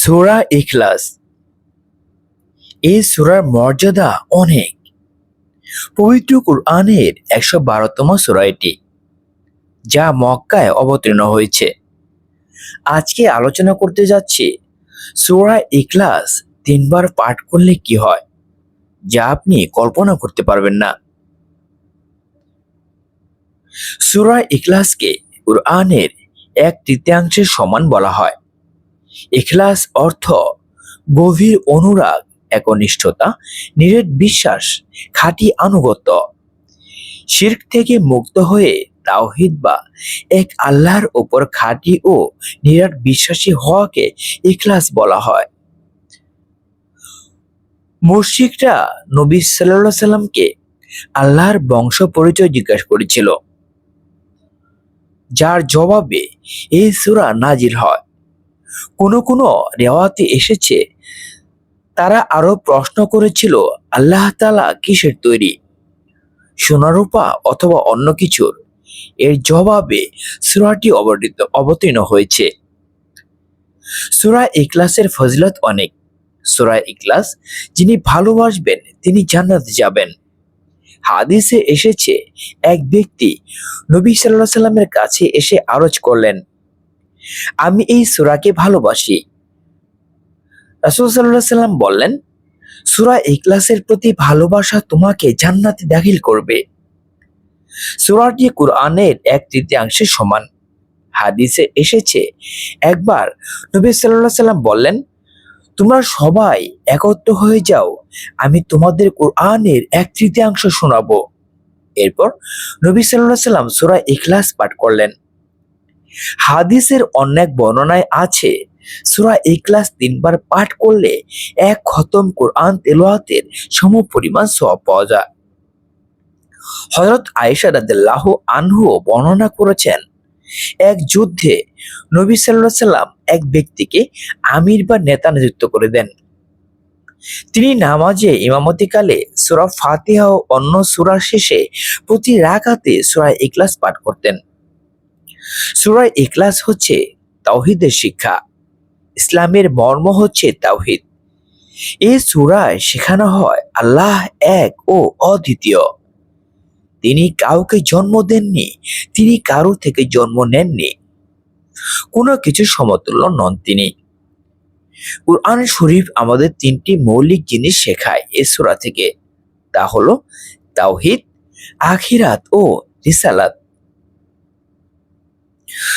সূরা ইখলাস। এই সূরার মর্যাদা অনেক। পবিত্র কুরআনের একশো বারোতম সূরা এটি, যা মক্কায় অবতীর্ণ হয়েছে। আজকে আলোচনা করতে যাচ্ছি সূরা ইখলাস তিনবার পাঠ করলে কি হয়, যা আপনি কল্পনা করতে পারবেন না। সূরা ইখলাসকে কুরআনের এক তৃতীয়াংশের সমান বলা হয়। ইখলাস অর্থ গভীর অনুরাগ, একনিষ্ঠতা, নিরেট বিশ্বাস, খাঁটি আনুগত্য। শির্ক থেকে মুক্ত হয়ে তাওহিদ বা এক আল্লাহর ওপর খাঁটি ও নিরাট বিশ্বাসী হওয়াকে ইখলাস বলা হয়। মুশরিকরা নবী আলাইহি সাল্লামকে আল্লাহর বংশ পরিচয় জিজ্ঞাসা করেছিল, যার জবাবে এই সুরা নাজিল হয়। কোনো কোনো রেওয়াতে এসেছে। তারা আরও প্রশ্ন করেছিল, আল্লাহ তালা কিসের তৈরি? সোনারূপা অথবা অন্য কিছুর? এর জবাবে সুরাটি অবতীর্ণ অবতীর্ণ হয়েছে। সুরা ইকলাসের ফজিলত অনেক। সুরা ইকলাস যিনি ভালোবাসবেন, তিনি জান্নাতে যাবেন। হাদিসে এসেছে, এক ব্যক্তি নবী সাল্লাহ সাল্লামের কাছে এসে আরজ করলেন আমি এই সুরাকে ভালোবাসি। রাসুল সাল্লাহ সাল্লাম বললেন, সুরা ইকলাসের প্রতি ভালোবাসা তোমাকে জান্নাতে দাখিল করবে। সুরাটি কুরআনের এক তৃতীয়াংশের সমান। হাদিসে এসেছে, একবার নবী সাল্লাহ সাল্লাম বললেন, তোমরা সবাই একত্র হয়ে যাও, আমি তোমাদের কোরআনের এক তৃতীয়াংশ শোনাবো। এরপর নবী সাল্লাহ সাল্লাম সুরা ইখলাস পাঠ করলেন। হাদিসের অনেক বর্ণনায় আছে। সুরা ইখলাস তিনবার পাঠ করলে এক খতম কোরআন তেলোয়াতের সম পরিমাণ সব পাওয়া যায়। হজরত আয়েশা রাদিল্লাহ আনহু বর্ণনা করেছেন, এক যুদ্ধে নবী সাল্লাহ সাল্লাম এক ব্যক্তিকে আমির বা নেতা নিযুক্ত করে দেন। তিনি নামাজে ইমামতিকালে সুরা ফাতিহা ও অন্য সুরা শেষে প্রতি রাকাতে সুরা ইখলাস পাঠ করতেন। সুরা ইখলাস হচ্ছে তাওহিদের শিক্ষা। ইসলামের মর্ম হচ্ছে তাওহিদ। এই সুরায় শেখানো হয় আল্লাহ এক ও অদ্বিতীয়। তিনি কাউকে জন্ম দেননি, তিনি কারও থেকে জন্ম নেননি। কোনো কিছু সমতুল্য নন তিনি। কুরআন শরীফ আমাদের তিনটি মৌলিক জিনিস শেখায় এ সূরা থেকে। তা হলো তাওহিদ, আখিরাত ও রিসালাত।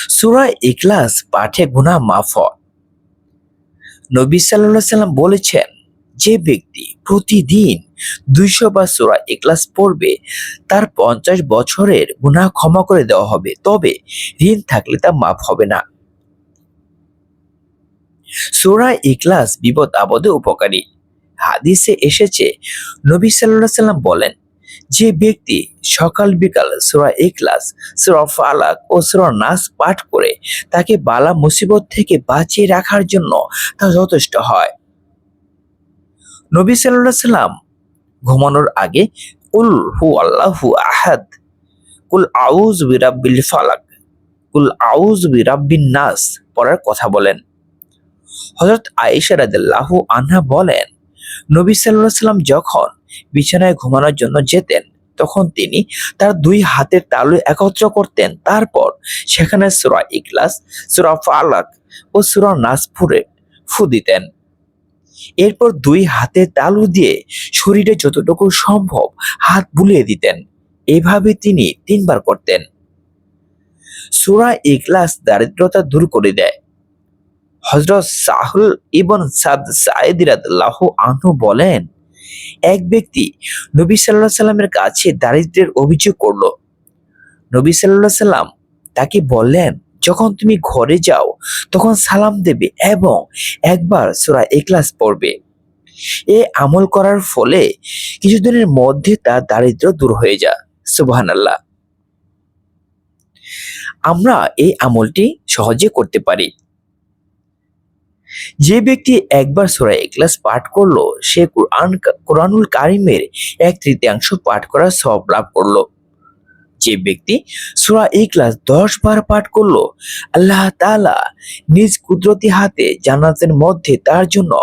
সূরা ইখলাস পাঠে গুনাহ মাফ হয়। নবী সাল্লাল্লাহু সাল্লাম বলেছেন, যে ব্যক্তি প্রতিদিন দুইশো বার সূরা ইখলাস পড়বে, তার পঞ্চাশ বছরের গুনাহ ক্ষমা করে দেওয়া হবে, তবে ঋণ থাকলে তা মাফ হবে না। সূরা ইখলাস বিপদ আপদে উপকারী। হাদিসে এসেছে, নবী সাল্লাল্লাহু সাল্লাম বলেন যে ব্যক্তি সকাল বিকাল সূরা ইখলাস, সূরা ফালাক ও সূরা নাস পাঠ করে তাকে বালা মুসিবত থেকে বাঁচিয়ে রাখার জন্য তা যথেষ্ট হয়। নবী সাল্লাল্লাহু সাল্লাম ঘুমানোর আগে কুল হু আল্লাহু আহাদ, কুল আউজ বিরাব্বিল ফালাক, কুল আউজ বিরাব্বিন নাস পড়ার কথা বলেন। হজরত আয়েশা রাদিয়াল্লাহু আনহা বলেন, নবী সাল্লাল্লাহু সাল্লাম যখন বিছানায় ঘুমানোর জন্য যেতেন। তখন তিনি তার দুই হাতের তালু একত্র করতেন। তারপর সেখানে সূরা ইখলাস, সূরা ফালাক ও সূরা নাস ফুরে ফু দিতেন। এরপর দুই হাতের তালু দিয়ে শরীরে যতটুকু সম্ভব হাত বুলিয়ে দিতেন। এভাবে তিনি তিনবার করতেন। সূরা ইখলাস দারিদ্রতা দূর করে দেয়। হজরত সাহুল ইবন সাদ সাইদিরাদ আনহু বলেন এক ব্যক্তি নবী সাল্লাহ সাল্লামের কাছে দারিদ্রের অভিযোগ করল। নবী সাল্লাহ সাল্লাম তাকে বললেন, যখন তুমি ঘরে যাও, তখন সালাম দেবে এবং একবার সোরা এক্লাস পড়বে। এ আমল করার ফলে কিছুদিনের মধ্যে তার দারিদ্র দূর হয়ে যায়। সুবহান আল্লাহ আমরা এই আমলটি সহজে করতে পারি। যে ব্যক্তি একবার সোরা এক্লাস পাঠ করল, সে কোরআন, কোরআনুল কারিমের এক তৃতীয়াংশ পাঠ করার সব লাভ করল। যে ব্যক্তি সুরা ইখলাস দশ বার পাঠ করল, আল্লাহ তাআলা নিজ কুদরতি হাতে জান্নাতের মধ্যে তার জন্য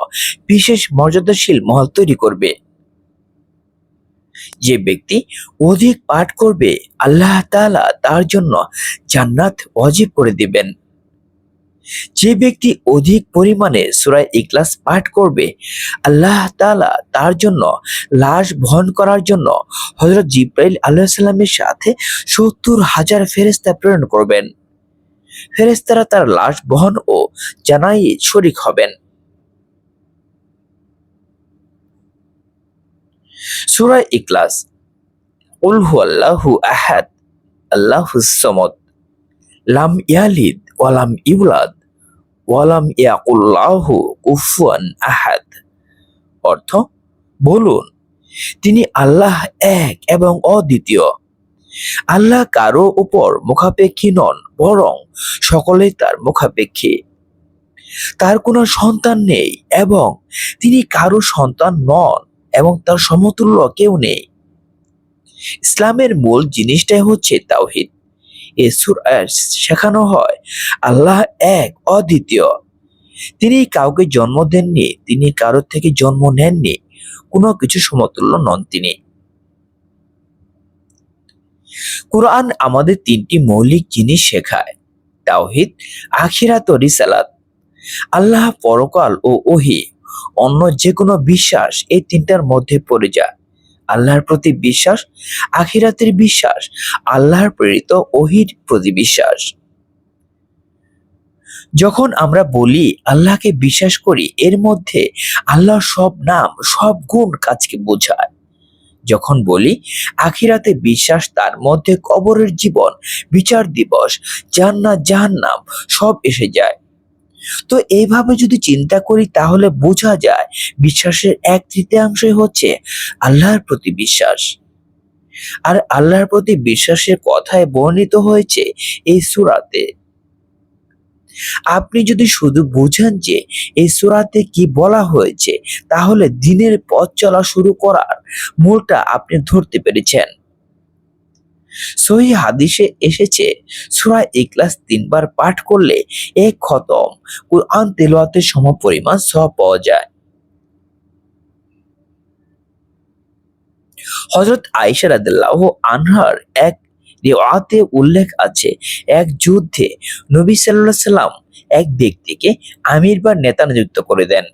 বিশেষ মর্যাদাশীল মহল তৈরি করবে। যে ব্যক্তি অধিক পাঠ করবে, আল্লাহ তাআলা তার জন্য জান্নাত অজীব করে দিবেন। যে ব্যক্তি অধিক পরিমাণে সূরা ইখলাস পাঠ করবে, আল্লাহ তাআলা তার জন্য লাশ বহন করার জন্য হযরত জিব্রাইল আলাইহিস সালামের সাথে সত্তর হাজার ফেরেশতা প্রেরণ করবেন। ফেরেশতারা তার লাশ বহন ও জানাই শরিক হবেন। সূরা ইকলাস উল আল্লাহু আহাদ আল্লাহুস সামাদ, লাম ইয়ালিদ ওয়ালাম ইউলাদ, ওয়ালাম ইয়াকুল্লাহু কুফুয়ান আহাদ। অর্থ, বলুন, তিনি আল্লাহ এক এবং অদ্বিতীয়। আল্লাহ কারও উপর মুখাপেক্ষী নন, বরং সকলেই তার মুখাপেক্ষী। তার কোনো সন্তান নেই এবং তিনি কারও সন্তান নন এবং তার সমতুল্য কেউ নেই। ইসলামের মূল জিনিসটাই হচ্ছে তাওহিদ। এ সূরায় শেখানো হয়। আল্লাহ এক, অদ্বিতীয়। তিনি কাউকে জন্ম দেননি, তিনি কারোর থেকে জন্ম নেননি, কোনো কিছু সমতুল্য নন তিনি। কোরআন আমাদের তিনটি মৌলিক জিনিস শেখায়, তাওহিদ, আখিরাত ও রিসালাত। আল্লাহ পরকাল ও ওহি, অন্য যে কোনো বিশ্বাস এই তিনটার মধ্যে পড়ে যায়। আল্লাহর প্রতি বিশ্বাস, আখিরাতের বিশ্বাস, আল্লাহর প্রেরিত ওহির প্রতি বিশ্বাস। যখন আমরা বলি আল্লাহকে বিশ্বাস করি, এর মধ্যে আল্লাহর সব নাম, সব গুণ কাজকে বোঝায়। যখন বলি আখিরাতে বিশ্বাস, তার মধ্যে কবরের জীবন, বিচার দিবস, জান্নাত, জাহান্নাম সব এসে যায়। তো এইভাবে যদি চিন্তা করি তাহলে বোঝা যায় বিশ্বাসের এক তৃতীয়াংশই হচ্ছে আল্লাহর প্রতি বিশ্বাস। আর আল্লাহর প্রতি বিশ্বাসের কথায় বর্ণিত হয়েছে এই সুরাতে। আপনি যদি শুধু বুঝেন যে এই সুরাতে কি বলা হয়েছে, তাহলে দিনের পথ চলা শুরু করার মূলটা আপনি ধরতে পেরেছেন। সহি হাদিসে এসেছে, সুরা ইখলাস তিনবার পাঠ করলে এক খতম। কুরআন তেলাওয়াতের সমপরিমাণ সব পাওয়া যায়। হযরত আয়েশা রাদিয়াল্লাহু আনহার এক রিওয়াতে উল্লেখ আছে, এক যুদ্ধে নবী আলাইহি সাল্লাম এক ব্যক্তিকে আমির বা নেতা নিযুক্ত করে দেন।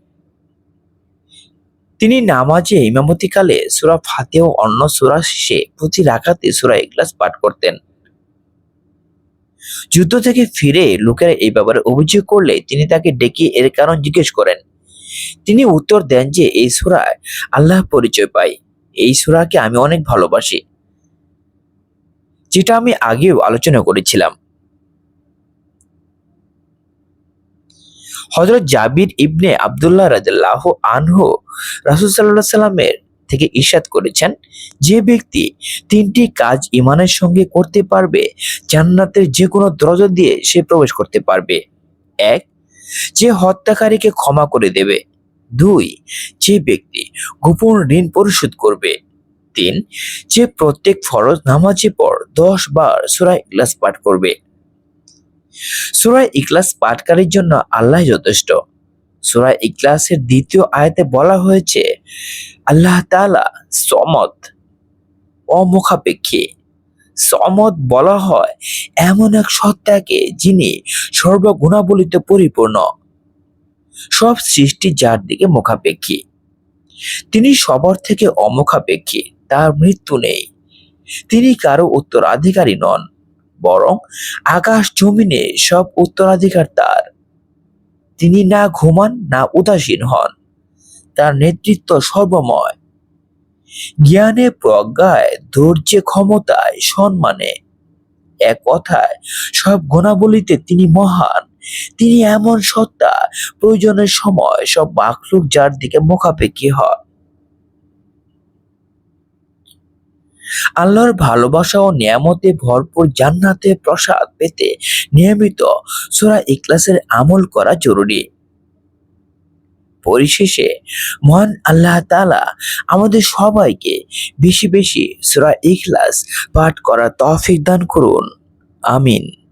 তিনি নামাজে ইমামতিকালে সূরা ফাতিহা ও অন্য সূরা শেষে প্রতি রাকাতে সূরা ইখলাস পাঠ করতেন। যুদ্ধ থেকে ফিরে লোকেরা এই ব্যাপারে অভিযোগ করলে তিনি তাকে ডেকে এর কারণ জিজ্ঞেস করেন। তিনি উত্তর দেন যে এই সুরায় আল্লাহ পরিচয় পাই। এই সূরাকে আমি অনেক ভালোবাসি। যেটা আমি আগেও আলোচনা করেছিলাম। হযরত জাবির ইবনে আবদুল্লাহ রাদিয়াল্লাহু আনহু রাসূল সাল্লামের থেকে ইরশাদ করেছেন, যে ব্যক্তি তিনটি কাজ ইমানের সঙ্গে করতে পারবে, জান্নাতের যে কোনো দরজা দিয়ে সে প্রবেশ করতে পারবে। এক, যে হত্যাকারীকে ক্ষমা করে দেবে। দুই, যে ব্যক্তি গোপন ঋণ পরিশোধ করবে। তিন, যে প্রত্যেক ফরজ নামাজের পর দশ বার সূরা ইখলাস পাঠ করবে। সূরা ইকলাস পাঠকারীর জন্য আল্লাহ যথেষ্ট। সূরা ইখলাসের দ্বিতীয় আয়তে বলা হয়েছে, আল্লাহ তাআলা সমত অমুখাপেক্ষী। সমদ বলা হয় এমন এক সত্তাকে যিনি সর্বগুণাবলিতে পরিপূর্ণ। সব সৃষ্টি যার দিকে মুখাপেক্ষী। তিনি সবার থেকে অমুখাপেক্ষী, তার মৃত্যু নেই। তিনি কারও উত্তরাধিকারী নন। বরং আকাশ জমিনে সব উত্তরাধিকার তার। তিনি না ঘুমান, না উদাসীন হন। তার নেতৃত্ব সর্বময়। জ্ঞানে প্রজ্ঞায়, ধৈর্যে ক্ষমতায়, সম্মানে। এক কথায়, সব গুণাবলিতে তিনি মহান। তিনি এমন সত্তা, প্রয়োজনের সময় সব মাখলুক যার দিকে মুখাপেক্ষী হয়। আল্লাহর ভালোবাসা ও নিয়ামতে ভরপুর জান্নাতে প্রসাদ পেতে নিয়মিত সোরা ইকলাসের আমল করা জরুরি। পরিশেষে, মহান আল্লাহ তালা আমাদের সবাইকে বেশি বেশি সোরা ইখলাস পাঠ করার তৌফিক দান করুন। আমিন।